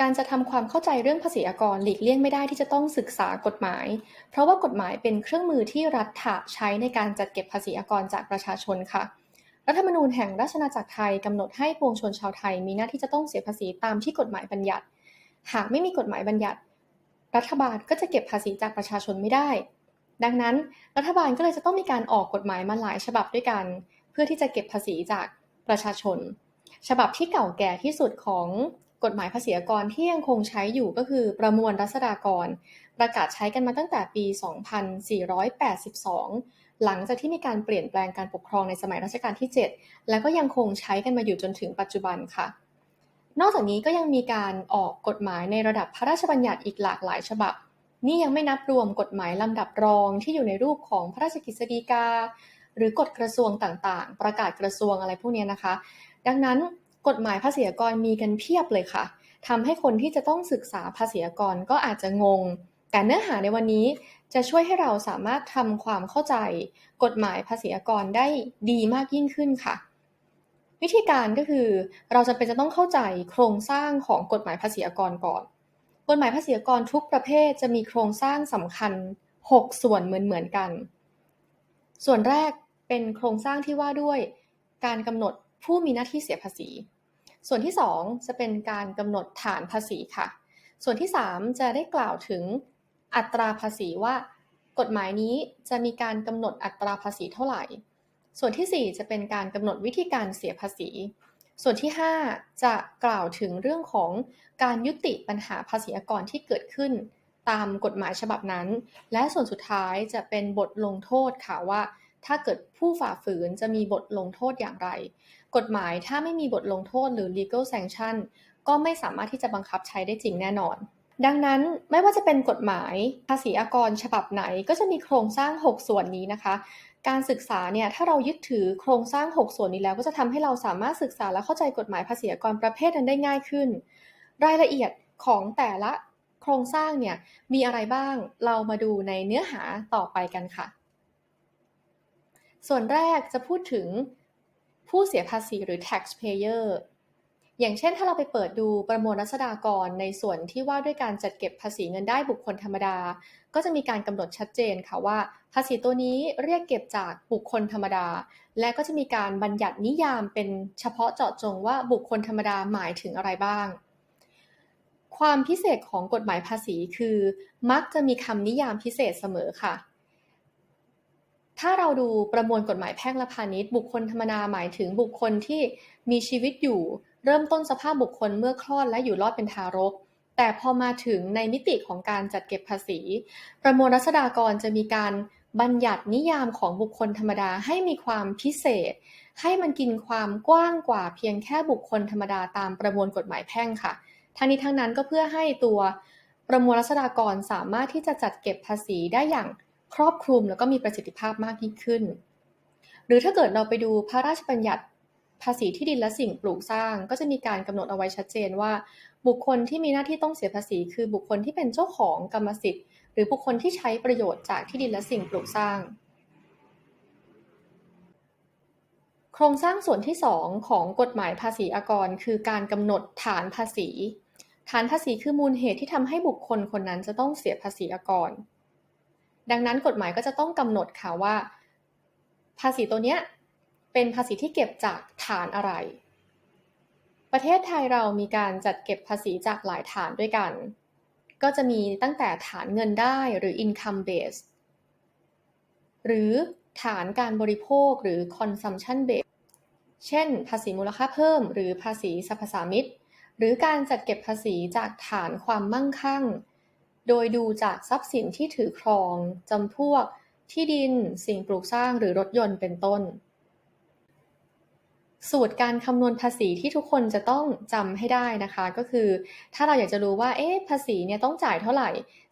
การจะทำความเข้าใจเรื่องภาษีอากรหลีกเลี่ยงไม่ได้ที่จะต้องศึกษากฎหมาย เพราะว่ากฎหมายเป็นเครื่องมือที่รัฐใช้ในการจัดเก็บภาษีอากรจากประชาชนค่ะ รัฐธรรมนูญแห่งราชอาณาจักรไทยกำหนดให้ปวงชนชาวไทย มีหน้าที่จะต้องเสียภาษีตามที่กฎหมายบัญญัติ หากไม่มีกฎหมายบัญญัติ รัฐบาลก็จะเก็บภาษีจากประชาชนไม่ได้ ดังนั้นรัฐบาลก็เลยจะต้องมีการออกกฎหมายมาหลายฉบับด้วยกัน เพื่อที่จะเก็บภาษีจากประชาชน ฉบับที่เก่าแก่ที่สุดของ กฎหมายภาษีอากรที่ยังคงใช้อยู่ก็คือประมวลรัษฎากร ประกาศใช้กันมาตั้งแต่ปี 2482 หลังจากที่มีการเปลี่ยนแปลงการปกครองในสมัยรัชกาลที่ 7 และก็ยังคงใช้กันมาอยู่จนถึงปัจจุบันค่ะ นอกจากนี้ก็ยังมีการออกกฎหมายในระดับพระราชบัญญัติอีกหลากหลายฉบับ นี่ยังไม่นับรวมกฎหมายลำดับรองที่อยู่ในรูปของพระราชกฤษฎีกา หรือกฎกระทรวงต่างๆ ประกาศกระทรวงอะไรพวกนี้นะคะ ดังนั้น กฎหมายภาษีอากรมีกันเพียบเลยค่ะทำให้คนที่จะต้องศึกษาภาษีอากรก็อาจจะงง แต่เนื้อหาในวันนี้จะช่วยให้เราสามารถทำความเข้าใจ กฎหมายภาษีอากรได้ดีมากยิ่งขึ้นค่ะ วิธีการก็คือ เราจะเป็นจะต้องเข้าใจโครงสร้างของกฎหมายภาษีอากรก่อน กฎหมายภาษีอากรทุกประเภทจะมีโครงสร้างสำคัญ 6 ส่วนเหมือนๆกัน ส่วนแรกเป็นโครงสร้างที่ว่าด้วย การกำหนดผู้มีหน้าที่เสียภาษี ส่วนที่ 2 จะเป็นการกำหนดฐานภาษีค่ะ ส่วนที่ 3 จะได้กล่าวถึงอัตราภาษีว่า กฎหมายนี้จะมีการกำหนดอัตราภาษีเท่าไหร่ ส่วนที่ 4 จะเป็นการกำหนดวิธีการเสียภาษี ส่วนที่ 5 จะกล่าวถึงเรื่องของการยุติปัญหาภาษีอากรที่เกิดขึ้น ตามกฎหมายฉบับนั้น และส่วนสุดท้ายจะเป็นบทลงโทษค่ะว่า ถ้าเกิดผู้ฝ่าฝืนจะมีบทลงโทษอย่างไร กฎหมายถ้าไม่มีบทลงโทษหรือ legal sanction ก็ไม่สามารถที่จะบังคับใช้ได้จริงแน่นอน ดังนั้นไม่ว่าจะเป็นกฎหมายภาษีอากรฉบับไหนก็จะมีโครงสร้าง 6 ส่วนนี้นะคะ การศึกษาเนี่ยถ้าเรายึดถือโครงสร้าง 6 ส่วนนี้แล้ว ก็จะทำให้เราสามารถศึกษาและเข้าใจกฎหมายภาษีอากรประเภทนั้นได้ง่ายขึ้น รายละเอียดของแต่ละโครงสร้างเนี่ยมีอะไรบ้างเรามาดูในเนื้อหาต่อไปกันค่ะ ส่วนแรกจะพูดถึงผู้เสียภาษีหรือ taxpayer อย่างเช่นถ้าเราไปเปิดดูประมวลรัษฎากรในส่วนที่ว่าด้วยการจัดเก็บภาษีเงินได้บุคคลธรรมดา ก็จะมีการกำหนดชัดเจนค่ะว่า ภาษีตัวนี้เรียกเก็บจากบุคคลธรรมดา และก็จะมีการบัญญัตินิยามเป็นเฉพาะเจาะจงว่าบุคคลธรรมดาหมายถึงอะไรบ้าง ความพิเศษของกฎหมายภาษีคือ มักจะมีคำนิยามพิเศษเสมอค่ะ ถ้าเราดูประมวลกฎหมายแพ่งและพาณิชย์บุคคลธรรมดาหมายถึงบุคคลที่มีชีวิตอยู่ เริ่มต้นสภาพบุคคลเมื่อคลอดและอยู่รอดเป็นทารก แต่พอมาถึงในมิติของการจัดเก็บภาษี ประมวลรัษฎากรจะมีการบัญญัตินิยามของบุคคลธรรมดาให้มีความพิเศษ ให้มันกินความกว้างกว่าเพียงแค่บุคคลธรรมดาตามประมวลกฎหมายแพ่งค่ะ ทั้งนี้ทั้งนั้นก็เพื่อให้ตัวประมวลรัษฎากรสามารถที่จะจัดเก็บภาษีได้อย่าง ครอบคลุมแล้วก็มีประสิทธิภาพมากยิ่งขึ้น หรือถ้าเกิดเราไปดูพระราชบัญญัติภาษีที่ดินและสิ่งปลูกสร้าง ก็จะมีการกำหนดเอาไว้ชัดเจนว่า บุคคลที่มีหน้าที่ต้องเสียภาษี คือบุคคลที่เป็นเจ้าของกรรมสิทธิ์ หรือบุคคลที่ใช้ประโยชน์จากที่ดินและสิ่งปลูกสร้าง โครงสร้างส่วนที่ 2 ของกฎหมายภาษีอากร คือการกำหนดฐานภาษี ฐานภาษีคือมูลเหตุที่ทำให้บุคคลคนนั้นจะต้องเสียภาษีอากร ดังนั้นกฎหมายก็จะต้องกำหนดค่ะว่า ภาษีตัวเนี้ยเป็นภาษีที่เก็บจากฐานอะไร ประเทศไทยเรามีการจัดเก็บภาษีจากหลายฐานด้วยกัน ก็จะมีตั้งแต่ฐานเงินได้หรือ income base หรือฐานการบริโภคหรือ consumption base เช่น ภาษีมูลค่าเพิ่ม หรือภาษีสรรพสามิตหรือการจัดเก็บภาษีจากฐานความมั่งคั่ง โดยดูจากทรัพย์สินที่ถือครอง จำพวก ที่ดิน สิ่งปลูกสร้างหรือรถยนต์เป็นต้น สูตรการคำนวณภาษีที่ทุกคนจะต้องจำให้ได้นะคะ ก็คือ ถ้าเราอยากจะรู้ว่า เอ๊ะ ภาษีเนี่ยต้องจ่ายเท่าไหร่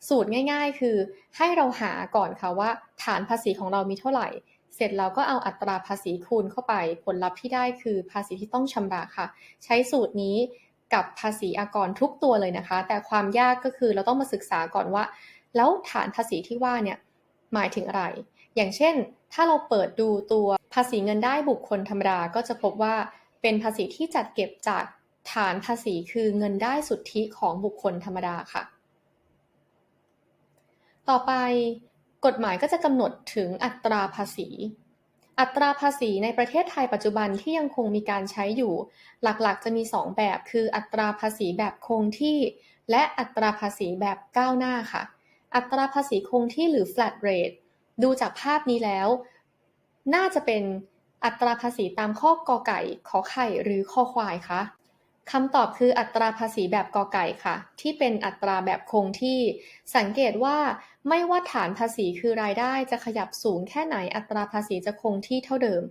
สูตรง่าย ๆ คือ ให้เราหาก่อนค่ะว่า ฐานภาษีของเรามีเท่าไหร่ เสร็จเราก็เอาอัตราภาษีคูณเข้าไป ผลลัพธ์ที่ได้คือภาษีที่ต้องชำระค่ะ ใช้สูตรนี้ กับภาษีอากรทุกตัวเลยนะคะ แต่ความยากก็คือเราต้องมาศึกษาก่อนว่า แล้วฐานภาษีที่ว่าเนี่ยหมายถึงอะไร อย่างเช่น ถ้าเราเปิดดูตัวภาษีเงินได้บุคคลธรรมดาก็จะพบว่าเป็นภาษีที่จัดเก็บจากฐานภาษีคือเงินได้สุทธิของบุคคลธรรมดาค่ะ ต่อไปกฎหมายก็จะกำหนดถึงอัตราภาษี อัตราภาษีในประเทศไทยปัจจุบันที่ยังคงมีการใช้อยู่ หลักๆ จะมี 2 แบบ คืออัตราภาษีแบบคงที่ และอัตราภาษีแบบก้าวหน้าค่ะ อัตราภาษีคงที่หรือ flat rate ดูจากภาพนี้แล้ว น่าจะเป็นอัตราภาษีตามข้อกอไก่ขอไข่หรือข้อควายคะคำตอบคืออัตราภาษีแบบกอไก่ค่ะ ที่เป็นอัตราแบบคงที่ สังเกตว่า ไม่ว่าฐานภาษีคือรายได้จะขยับสูงแค่ไหนอัตราภาษีจะคงที่เท่าเดิม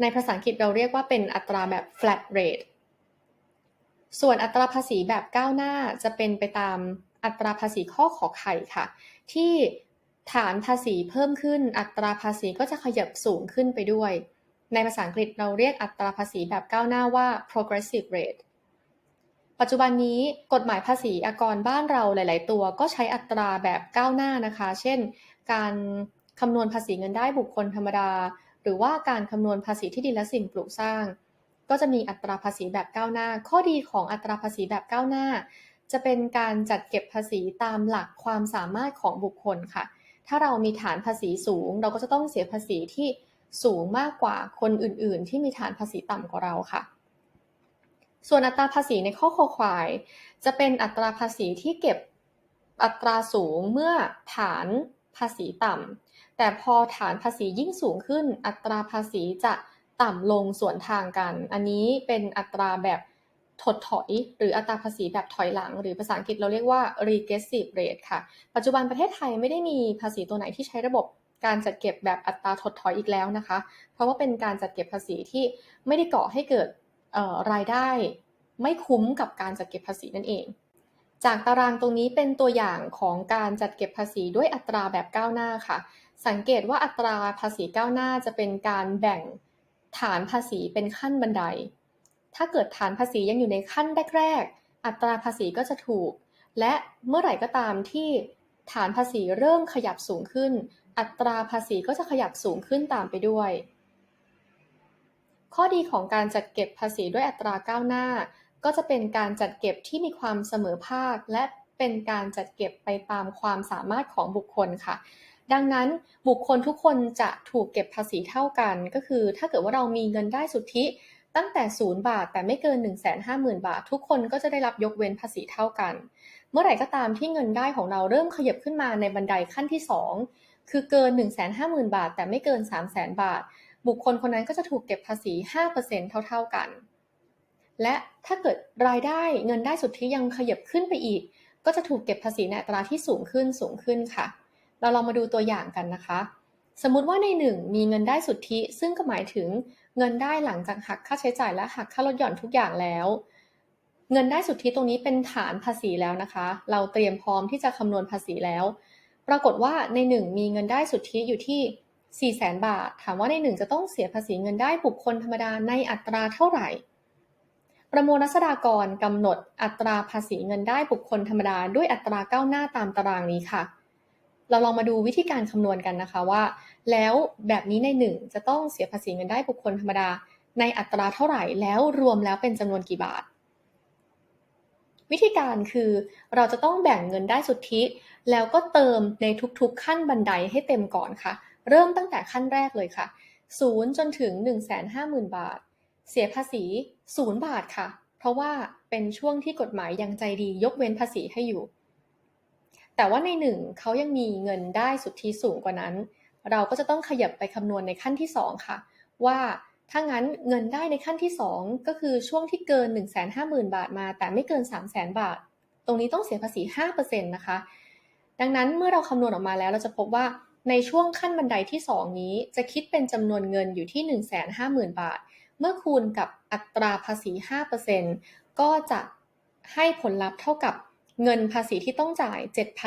ในภาษาอังกฤษเราเรียกว่าเป็นอัตราแบบ flat rate ส่วนอัตราภาษีแบบก้าวหน้าจะเป็นไปตามอัตราภาษีข้อขอไข่ค่ะ ที่ฐานภาษีเพิ่มขึ้น อัตราภาษีก็จะขยับสูงขึ้นไปด้วย ในภาษาอังกฤษเราเรียกอัตราภาษีแบบก้าวหน้าว่า progressive rate ปัจจุบันนี้กฎหมายภาษีอากรบ้านเราหลาย ๆ ตัวก็ใช้อัตราแบบก้าวหน้านะคะ เช่น การคำนวณภาษีเงินได้บุคคลธรรมดา หรือว่าการคำนวณภาษีที่ดินและสิ่งปลูกสร้าง ก็จะมีอัตราภาษีแบบก้าวหน้า ข้อดีของอัตราภาษีแบบก้าวหน้า จะเป็นการจัดเก็บภาษีตามหลักความสามารถของบุคคลค่ะ ถ้าเรามีฐานภาษีสูง เราก็จะต้องเสียภาษีที่สูงมากกว่าคนอื่น ๆ ที่มีฐานภาษีต่ำกว่าเราค่ะ ส่วนอัตราภาษีในข้อคอควาย จะเป็นอัตราภาษีที่เก็บอัตราสูงเมื่อฐานภาษีต่ำ แต่พอฐานภาษียิ่งสูงขึ้น อัตราภาษีจะต่ำลงส่วนทางกัน อันนี้เป็นอัตราแบบถดถอย หรืออัตราภาษีแบบถอยหลัง หรือภาษาอังกฤษเราเรียกว่า regressive rate ค่ะ ปัจจุบันประเทศไทยไม่ได้มีภาษีตัวไหนที่ใช้ระบบการจัดเก็บแบบอัตราถดถอยอีกแล้วนะคะ เพราะว่าเป็นการจัดเก็บภาษีที่ไม่ได้ก่อให้เกิด รายได้ไม่คุ้มกับการจัดเก็บภาษีนั่นเอง จากตารางตรงนี้เป็นตัวอย่างของการจัดเก็บภาษีด้วยอัตราแบบก้าวหน้าค่ะ สังเกตว่าอัตราภาษีก้าวหน้าจะเป็นการแบ่งฐานภาษีเป็นขั้นบันได ถ้าเกิดฐานภาษียังอยู่ในขั้นแรกๆ อัตราภาษีก็จะถูก และเมื่อไหร่ก็ตามที่ฐานภาษีเริ่มขยับสูงขึ้น อัตราภาษีก็จะขยับสูงขึ้นตามไปด้วย ข้อดีของการจัดเก็บภาษีด้วยอัตราก้าวหน้า ก็จะเป็นการจัดเก็บที่มีความเสมอภาค และเป็นการจัดเก็บไปตามความสามารถของบุคคลค่ะ ดังนั้นบุคคลทุกคนจะถูกเก็บภาษีเท่ากัน ก็คือถ้าเกิดว่าเรามีเงินได้สุทธิตั้งแต่ 0 บาท แต่ไม่เกิน 1 5 0 0 0 0 บาท ทุกคนก็จะได้รับยกเว้นภาษีเท่ากัน เมื่อไหร่ก็ตามที่เงินได้ของเราเริ่มขยับขึ้นมาในบันไดขั้นที่ 2 คือเกิน 1 5 0 0 0 0 บาท แต่ไม่เกิน 3 0 0 0 0 0 บาท บุคคลคนนั้นก็จะถูกเก็บภาษี 5%เท่าๆกัน และถ้าเกิดรายได้เงินได้สุทธิยังขยับขึ้นไปอีก ก็จะถูกเก็บภาษีในอัตราที่สูงขึ้นสูงขึ้นค่ะ เราลองมาดูตัวอย่างกันนะคะ สมมุติว่าในหนึ่งมีเงินได้สุทธิ ซึ่งก็หมายถึงเงินได้หลังจากหักค่าใช้จ่ายและหักค่าลดหย่อนทุกอย่างแล้ว เงินได้สุทธิตรงนี้เป็นฐานภาษีแล้วนะคะ เราเตรียมพร้อมที่จะคำนวณภาษีแล้ว ปรากฏว่าในหนึ่งมีเงินได้สุทธิอยู่ที่ 4แสนบาท ถามว่าในหนึ่งจะต้องเสียภาษีเงินได้บุคคลธรรมดาในอัตราเท่าไหร่ ประมวลรัษฎากรกำหนดอัตราภาษีเงินได้บุคคลธรรมดาด้วยอัตราก้าวหน้าตามตารางนี้ค่ะ เราลองมาดูวิธีการคำนวณกันนะคะว่า แล้วแบบนี้ในหนึ่งจะต้องเสียภาษีเงินได้บุคคลธรรมดา ในอัตราเท่าไหร่ แล้วรวมแล้วเป็นจำนวนกี่บาทวิธีการคือเราจะต้องแบ่งเงินได้สุทธิ แล้วก็เติมในทุกๆขั้นบันไดให้เต็มก่อนค่ะ เริ่มตั้งแต่ขั้นแรกเลยค่ะ0จนถึง 150,000 บาท เสียภาษี0บาทค่ะ เพราะว่าเป็นช่วงที่กฎหมายยังใจดียกเว้นภาษีให้อยู่ แต่ว่าในหนึ่งเขายังมีเงินได้สุทธิสูงกว่านั้น เราก็จะต้องขยับไปคำนวณในขั้นที่ 2 ค่ะ ว่าถ้างั้นเงินได้ในขั้นที่ 2 ก็คือช่วงที่เกิน 150,000 บาทมา แต่ไม่เกิน 300,000 บาท ตรงนี้ต้องเสียภาษี 5%นะคะ ดังนั้นเมื่อเราคำนวณออกมาแล้วเราจะพบว่า ในช่วงขั้นบันไดที่ 2 นี้จะคิดเป็นจำนวนเงินอยู่ที่ 150,000 บาท เมื่อคูณกับอัตราภาษี 5%ก็จะให้ผลลัพธ์เท่ากับเงินภาษีที่ต้องจ่าย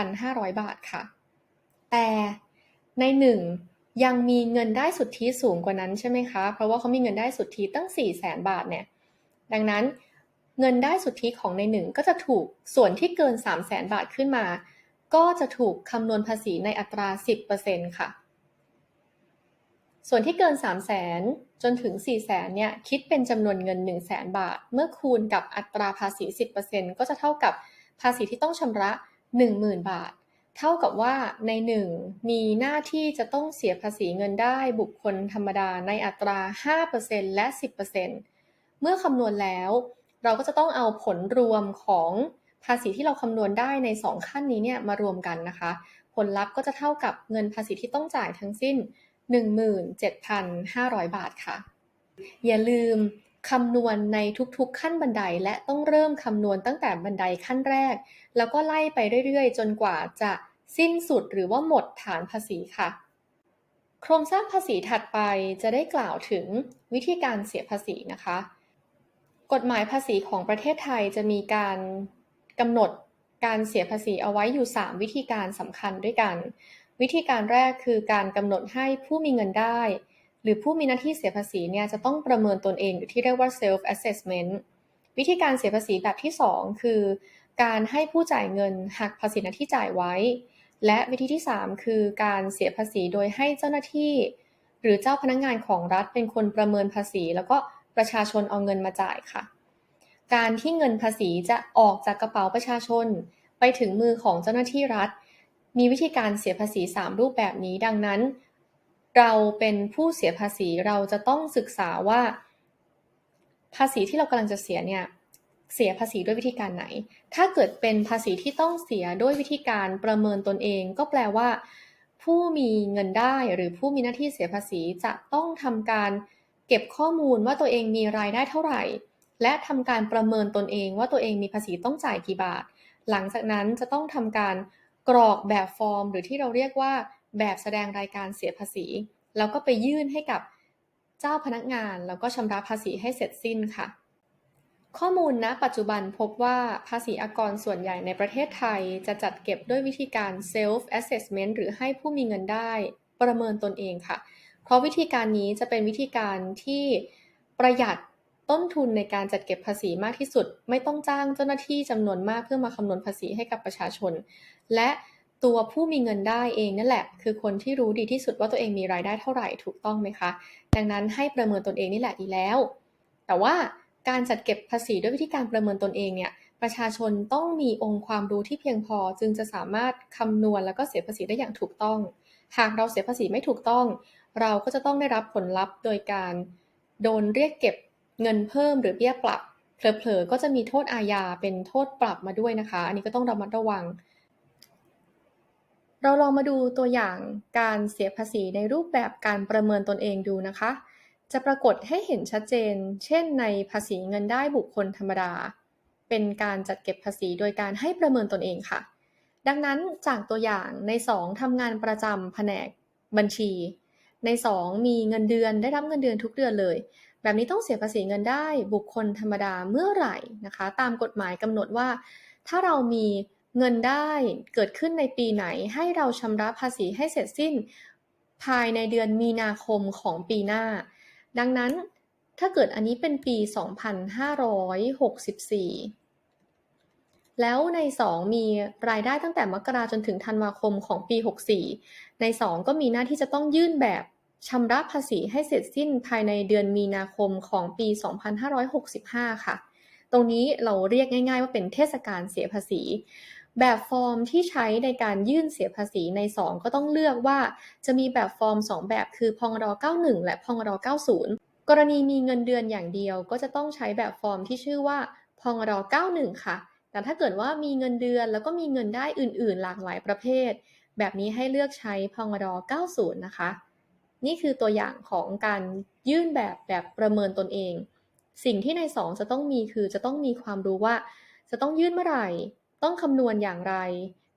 7,500 บาทค่ะ แต่ใน 1 ยังมีเงินได้สุทธิสูงกว่านั้นใช่ไหมคะ เพราะว่าเขามีเงินได้สุทธิตั้ง 400,000บาทเนี่ย ดังนั้นเงินได้สุทธิของในหนึ่งก็จะถูกส่วนที่เกิน 300,000บาทขึ้นมา ก็จะถูกคำนวณภาษีในอัตรา 10%ค่ะ ส่วนที่เกิน 3 0 0แสนจนถึง 4 0 0แสนเนี่ยคิดเป็นจำนวนเงิน 1 0 0 0 0แสนบาท เมื่อคูณกับอัตราภาษี 10%ก็จะเท่ากับภาษีที่ต้องชำระ 10,000 บาท เท่ากับว่าใน 1 มีหน้าที่จะต้องเสียภาษีเงินได้บุคคลธรรมดาในอัตรา 5%และ 10%เมื่อคำนวณแล้ว เราก็จะต้องเอาผลรวมของ ภาษีที่เราคำนวณได้ใน 2 ขั้นนี้เนี่ยมารวมกันนะคะ ผลลัพธ์ก็จะเท่ากับเงินภาษีที่ต้องจ่ายทั้งสิ้น 17,500 บาทค่ะ อย่าลืมคำนวณในทุกๆ ขั้นบันไดและต้องเริ่มคำนวณตั้งแต่บันไดขั้นแรก แล้วก็ไล่ไปเรื่อยๆ จนกว่าจะสิ้นสุดหรือว่าหมดฐานภาษีค่ะ โครงสร้างภาษีถัดไปจะได้กล่าวถึงวิธีการเสียภาษีนะคะ กฎหมายภาษีของประเทศไทยจะมีการ กำหนดการเสียภาษีเอาไว้อยู่ 3 วิธีการสำคัญด้วยกัน วิธีการแรกคือการกำหนดให้ผู้มีเงินได้ หรือผู้มีหน้าที่เสียภาษีเนี่ยจะต้องประเมินตนเองหรือที่เรียกว่า self assessment วิธีการเสียภาษีแบบที่ 2 คือ การให้ผู้จ่ายเงินหักภาษีหน้าที่จ่ายไว้ และวิธีที่ 3 คือการเสียภาษีโดยให้เจ้าหน้าที่ หรือเจ้าพนักงงานของรัฐเป็นคนประเมินภาษี แล้วก็ประชาชนเอาเงินมาจ่ายค่ะ การที่เงินภาษีจะออกจากกระเป๋าประชาชน ไปถึงมือของเจ้าหน้าที่รัฐ มีวิธีการเสียภาษี 3 รูปแบบนี้ดังนั้น เราเป็นผู้เสียภาษีเราจะต้องศึกษาว่า ภาษีที่เรากำลังจะเสียเนี่ยเสียภาษีด้วยวิธีการไหน ถ้าเกิดเป็นภาษีที่ต้องเสียด้วยวิธีการประเมินตนเอง ก็แปลว่า ผู้มีเงินได้หรือผู้มีหน้าที่เสียภาษีจะต้องทำการเก็บข้อมูลว่าตัวเองมีรายได้เท่าไหร่ และทำการประเมินตนเองว่าตัวเองมีภาษีต้องจ่ายกี่บาท หลังจากนั้นจะต้องทำการกรอกแบบฟอร์ม หรือที่เราเรียกว่าแบบแสดงรายการเสียภาษี แล้วก็ไปยื่นให้กับเจ้าพนักงาน แล้วก็ชำระภาษีให้เสร็จสิ้นค่ะ ข้อมูลณนะปัจจุบันพบว่าภาษีอากรส่วนใหญ่ในประเทศไทย จะจัดเก็บด้วยวิธีการ self assessment หรือให้ผู้มีเงินได้ประเมินตนเองค่ะ เพราะวิธีการนี้จะเป็นวิธีการที่ประหยัด ต้นทุนในการจัดเก็บภาษีมากที่สุด ไม่ต้องจ้างเจ้าหน้าที่จำนวนมากเพื่อมาคำนวณภาษีให้กับประชาชน และตัวผู้มีเงินได้เองนั่นแหละ คือคนที่รู้ดีที่สุดว่าตัวเองมีรายได้เท่าไหร่ถูกต้องไหมคะ ดังนั้นให้ประเมินตนเองนี่แหละดีแล้ว แต่ว่าการจัดเก็บภาษีด้วยวิธีการประเมินตนเองเนี่ยประชาชนต้องมีองค์ความรู้ที่เพียงพอจึงจะสามารถคำนวณแล้วก็เสียภาษีได้อย่างถูกต้อง หากเราเสียภาษีไม่ถูกต้อง เราก็จะต้องได้รับผลลัพธ์โดยการโดนเรียกเก็บ เงินเพิ่มหรือเบี้ยปรับ เผลอๆ ก็จะมีโทษอาญาเป็นโทษปรับมาด้วยนะคะ อันนี้ก็ต้องระมัดระวัง เราลองมาดูตัวอย่างการเสียภาษีในรูปแบบการประเมินตนเองดูนะคะ จะปรากฏให้เห็นชัดเจน เช่น ในภาษีเงินได้บุคคลธรรมดา เป็นการจัดเก็บภาษีโดยการให้ประเมินตนเองค่ะ ดังนั้นจากตัวอย่างใน 2ทำงานประจำแผนกบัญชี ใน 2 มีเงินเดือนได้รับเงินเดือนทุกเดือนเลย แบบนี้ต้องเสียภาษีเงินได้บุคคลธรรมดาเมื่อไหร่นะคะ ตามกฎหมายกำหนดว่า ถ้าเรามีเงินได้เกิดขึ้นในปีไหนให้เราชำระภาษีให้เสร็จสิ้น ภายในเดือนมีนาคมของปีหน้า ดังนั้นถ้าเกิดอันนี้เป็นปี 2564 แล้วใน 2 มีรายได้ตั้งแต่มกราจนถึงธันวาคมของปี 64 ใน 2 ก็มีหน้าที่จะต้องยื่นแบบ ชำระภาษีให้เสร็จสิ้นภายในเดือนมีนาคมของปี 2565 ค่ะ ตรงนี้เราเรียกง่าย ๆ ว่าเป็นเทศกาลเสียภาษี แบบฟอร์มที่ใช้ในการยื่นเสียภาษีใน 2 ก็ต้องเลือกว่าจะมีแบบฟอร์ม 2 แบบคือพงร91 และพงร90 กรณีมีเงินเดือนอย่างเดียวก็จะต้องใช้แบบฟอร์มที่ชื่อว่าพงร91 ค่ะ แต่ถ้าเกิดว่ามีเงินเดือนแล้วก็มีเงินได้อื่น ๆ หลากหลายประเภท แบบนี้ให้เลือกใช้พงร90 นะคะ นี่คือตัวอย่างของการยื่นแบบแบบประเมินตนเอง สิ่งที่ใน2จะต้องมีคือจะต้องมีความรู้ว่า จะต้องยื่นเมื่อไหร่ ต้องคำนวณอย่างไร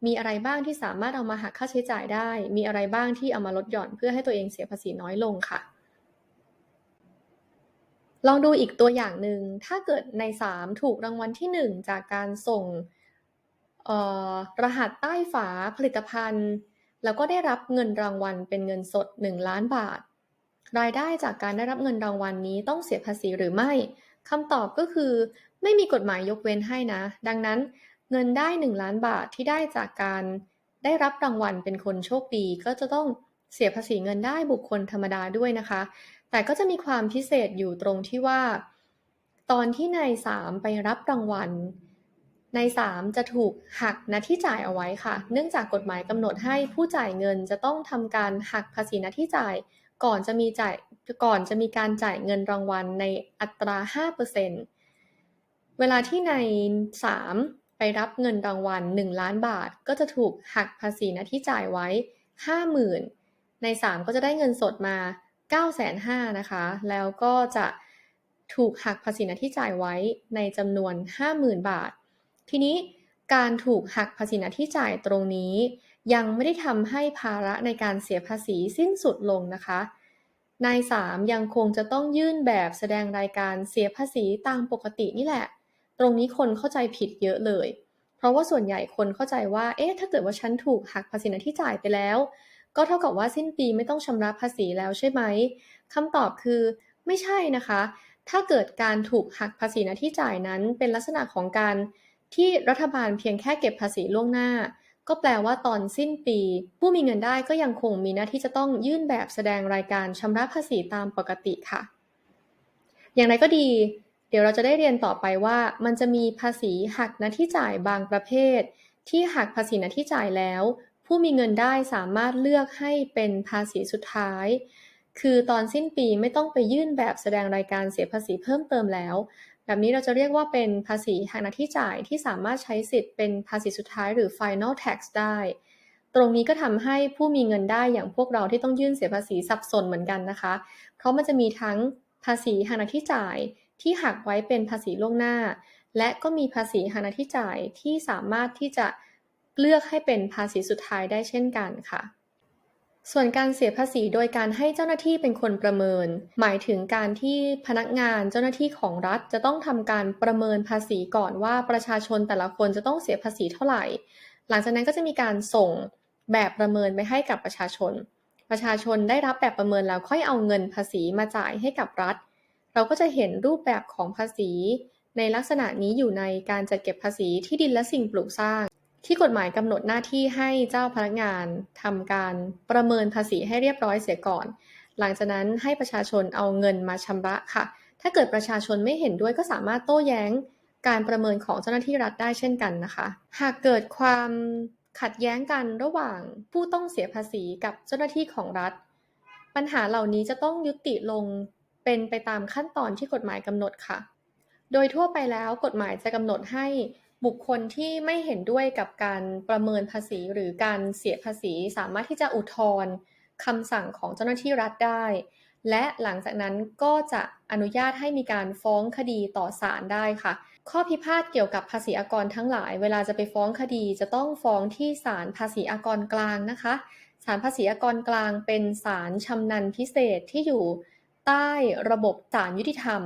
มีอะไรบ้างที่สามารถเอามาหักค่าใช้จ่ายได้ มีอะไรบ้างที่เอามาลดหย่อนเพื่อให้ตัวเองเสียภาษีน้อยลงค่ะ ลองดูอีกตัวอย่างหนึ่ง ถ้าเกิดใน 3 ถูกรางวัลที่ 1 จากการส่งรหัสใต้ฝาผลิตภัณฑ์ แล้วก็ได้รับเงินรางวัลเป็นเงินสด 1 ล้านบาท รายได้จากการได้รับเงินรางวัลนนี้ต้องเสียภาษีหรือไม่คำตอบก็คือ ไม่มีกฎหมายยกเว้นให้นะ ดังนั้นเงินได้ 1 ล้านบาทที่ได้จากการได้รับรางวัลเป็นคนโชคดีก็จะต้องเสียภาษีเงินได้บุคคลธรรมดาด้วยนะคะ แต่ก็จะมีความพิเศษอยู่ตรงที่ว่า ตอนที่นายสามไปรับรางวัล ในายสามจะถูกหักหน้าที่จ่ายเอาไว้ค่ะ เนื่องจากกฎหมายกำหนดให้ผู้จ่ายเงินจะต้องทำการหักภาษีหน้าที่จ่าย ก่อนจะมีจ่ายก่อนจะมีการจ่ายเงินรางวัลในอัตรา 5%เวลาที่ในายสามไปรับเงินรางวัล 1 ล้านบาท ก็จะถูกหักภาษีหน้าที่จ่ายไว้ 50,000 ในายสามก็จะได้เงินสดมา 9,500นะคะ แล้วก็จะถูกหักภาษีหน้าที่จ่ายไว้ในจำนวน 50,000 บาท ทีนี้การถูกหักภาษีหน้าที่จ่ายตรงนี้ ยังไม่ได้ทำให้ภาระในการเสียภาษีสิ้นสุดลงนะคะนายสามยังคงจะต้องยื่นแบบแสดงรายการเสียภาษีตามปกตินี่แหละ ตรงนี้คนเข้าใจผิดเยอะเลย เพราะว่าส่วนใหญ่คนเข้าใจว่า เอ๊ะ ถ้าเกิดว่าฉันถูกหักภาษีหน้าที่จ่ายไปแล้ว ก็เท่ากับว่าสิ้นปีไม่ต้องชำระภาษีแล้วใช่ไหมคำตอบคือไม่ใช่นะคะ ถ้าเกิดการถูกหักภาษีหน้าที่จ่ายนั้นเป็นลักษณะของการ ที่รัฐบาลเพียงแค่เก็บภาษีล่วงหน้า ก็แปลว่าตอนสิ้นปี ผู้มีเงินได้ก็ยังคงมีหน้าที่จะต้องยื่นแบบแสดงรายการชำระภาษีตามปกติค่ะ อย่างไรก็ดี เดี๋ยวเราจะได้เรียนต่อไปว่า มันจะมีภาษีหักหน้าที่จ่ายบางประเภท ที่หักภาษีหน้าที่จ่ายแล้ว ผู้มีเงินได้สามารถเลือกให้เป็นภาษีสุดท้ายคือตอนสิ้นปีไม่ต้องไปยื่นแบบแสดงรายการเสียภาษีเพิ่มเติมแล้ว แบบนี้เราจะเรียกว่าเป็นภาษีหักหน้าที่จ่ายที่สามารถใช้สิทธิ์เป็นภาษีสุดท้ายหรือ final tax ได้ ตรงนี้ก็ทำให้ผู้มีเงินได้อย่างพวกเราที่ต้องยื่นเสียภาษีสับสนเหมือนกันนะคะ เพราะมันจะมีทั้งภาษีหักหน้าที่จ่ายที่หักไว้เป็นภาษีล่วงหน้า และก็มีภาษีหักหน้าที่จ่ายที่สามารถที่จะเลือกให้เป็นภาษีสุดท้ายได้เช่นกันค่ะ ส่วนการเสียภาษีโดยการให้เจ้าหน้าที่เป็นคนประเมิน หมายถึงการที่พนักงานเจ้าหน้าที่ของรัฐจะต้องทำการประเมินภาษีก่อนว่าประชาชนแต่ละคนจะต้องเสียภาษีเท่าไหร่ หลังจากนั้นก็จะมีการส่งแบบประเมินไปให้กับประชาชน ประชาชนได้รับแบบประเมินแล้วค่อยเอาเงินภาษีมาจ่ายให้กับรัฐ เราก็จะเห็นรูปแบบของภาษี ในลักษณะนี้อยู่ในการจัดเก็บภาษีที่ดินและสิ่งปลูกสร้าง ที่กฎหมายกำหนดหน้าที่ให้เจ้าพนักงานทำการประเมินภาษีให้เรียบร้อยเสียก่อน หลังจากนั้นให้ประชาชนเอาเงินมาชำระค่ะ ถ้าเกิดประชาชนไม่เห็นด้วยก็สามารถโต้แย้งการประเมินของเจ้าหน้าที่รัฐได้เช่นกันนะคะ หากเกิดความขัดแย้งกันระหว่างผู้ต้องเสียภาษีกับเจ้าหน้าที่ของรัฐ ปัญหาเหล่านี้จะต้องยุติลงเป็นไปตามขั้นตอนที่กฎหมายกำหนดค่ะ โดยทั่วไปแล้วกฎหมายจะกำหนดให้ บุคคลที่ไม่เห็นด้วยกับการประเมินภาษีหรือการเสียภาษีสามารถที่จะอุทธรณ์คำสั่งของเจ้าหน้าที่รัฐได้ และหลังจากนั้นก็จะอนุญาตให้มีการฟ้องคดีต่อศาลได้ค่ะ ข้อพิพาทเกี่ยวกับภาษีอากรทั้งหลาย เวลาจะไปฟ้องคดีจะต้องฟ้องที่ศาลภาษีอากรกลางนะคะศาลภาษีอากรกลางเป็นศาลชำนันพิเศษที่อยู่ใต้ระบบศาลยุติธรรม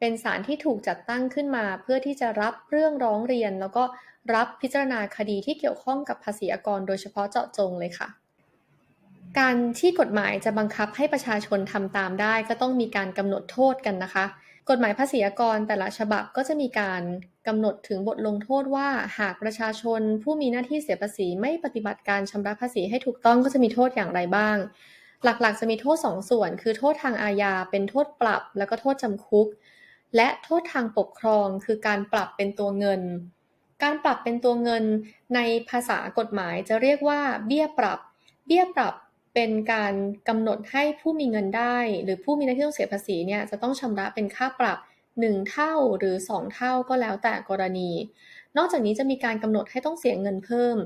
เป็นศาลที่ถูกจัดตั้งขึ้นมาเพื่อที่จะรับเรื่องร้องเรียน แล้วก็รับพิจารณาคดีที่เกี่ยวข้องกับภาษีอากรโดยเฉพาะเจาะจงเลยค่ะ การที่กฎหมายจะบังคับให้ประชาชนทำตามได้ ก็ต้องมีการกำหนดโทษกันนะคะ กฎหมายภาษีอากรแต่ละฉบับก็จะมีการกำหนดถึงบทลงโทษว่าหากประชาชนผู้มีหน้าที่เสียภาษีไม่ปฏิบัติการชำระภาษีให้ถูกต้องก็จะมีโทษอย่างไรบ้าง หลักๆ จะมีโทษ 2 ส่วน คือโทษทางอาญาเป็นโทษปรับ แล้วก็โทษจำคุก และโทษทางปกครองคือการปรับเป็นตัวเงิน การปรับเป็นตัวเงินในภาษากฎหมายจะเรียกว่าเบี้ยปรับ เบี้ยปรับเป็นการกำหนดให้ผู้มีเงินได้ หรือผู้มีหน้าที่ต้องเสียภาษีเนี่ยจะต้องชำระเป็นค่าปรับ 1 เท่าหรือ 2 เท่าก็แล้วแต่กรณี นอกจากนี้จะมีการกำหนดให้ต้องเสียเงินเพิ่ม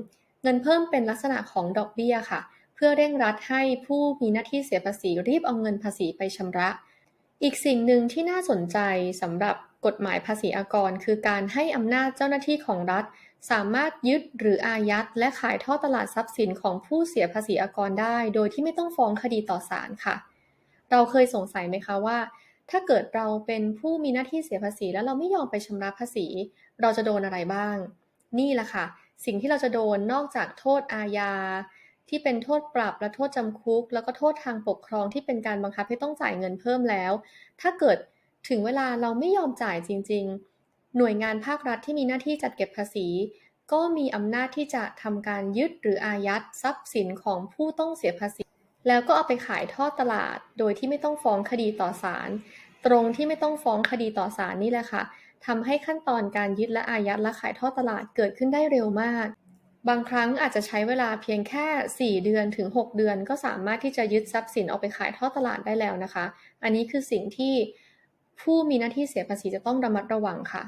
เงินเพิ่มเป็นลักษณะของดอกเบี้ยค่ะ เพื่อเร่งรัดให้ผู้มีหน้าที่เสียภาษีรีบเอาเงินภาษีไปชำระ อีกสิ่งหนึ่งที่น่าสนใจสำหรับกฎหมายภาษีอากร คือการให้อำนาจเจ้าหน้าที่ของรัฐ สามารถยึดหรืออายัด และขายท่อตลาดทรัพย์สินของผู้เสียภาษีอากรได้ โดยที่ไม่ต้องฟ้องคดีต่อศาลค่ะ เราเคยสงสัยไหมคะว่า ถ้าเกิดเราเป็นผู้มีหน้าที่เสียภาษี แล้วเราไม่ยอมไปชำระภาษี เราจะโดนอะไรบ้าง นี่แหละค่ะ สิ่งที่เราจะโดนนอกจากโทษอาญา ที่เป็นโทษปรับและโทษจำคุก แล้วก็โทษทางปกครองที่เป็นการบังคับให้ต้องจ่ายเงินเพิ่มแล้ว ถ้าเกิดถึงเวลาเราไม่ยอมจ่ายจริง ๆ หน่วยงานภาครัฐที่มีหน้าที่จัดเก็บภาษี ก็มีอำนาจที่จะทำการยึดหรืออายัดทรัพย์สินของผู้ต้องเสียภาษี แล้วก็เอาไปขายทอดตลาด โดยที่ไม่ต้องฟ้องคดีต่อศาลตรงที่ไม่ต้องฟ้องคดีต่อศาลนี่แหละค่ะทำให้ขั้นตอนการยึดและอายัดและขายทอดตลาดเกิดขึ้นได้เร็วมาก บางครั้งอาจจะใช้เวลาเพียงแค่ 4 เดือนถึง 6 เดือน ก็สามารถที่จะยึดทรัพย์สินเอาไปขายทอดตลาดได้แล้วนะคะ อันนี้คือสิ่งที่ผู้มีหน้าที่เสียภาษีจะต้องระมัดระวังค่ะ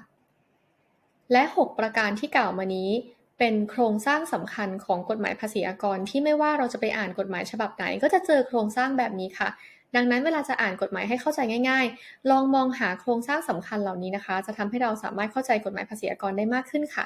และ 6 ประการที่กล่าวมานี้เป็นโครงสร้างสำคัญของกฎหมายภาษีอากรที่ไม่ว่าเราจะไปอ่านกฎหมายฉบับไหน ก็จะเจอโครงสร้างแบบนี้ค่ะ ดังนั้นเวลาจะอ่านกฎหมายให้เข้าใจง่าย ๆ ลองมองหาโครงสร้างสำคัญเหล่านี้นะคะ จะทำให้เราสามารถเข้าใจกฎหมายภาษีอากรได้มากขึ้นค่ะ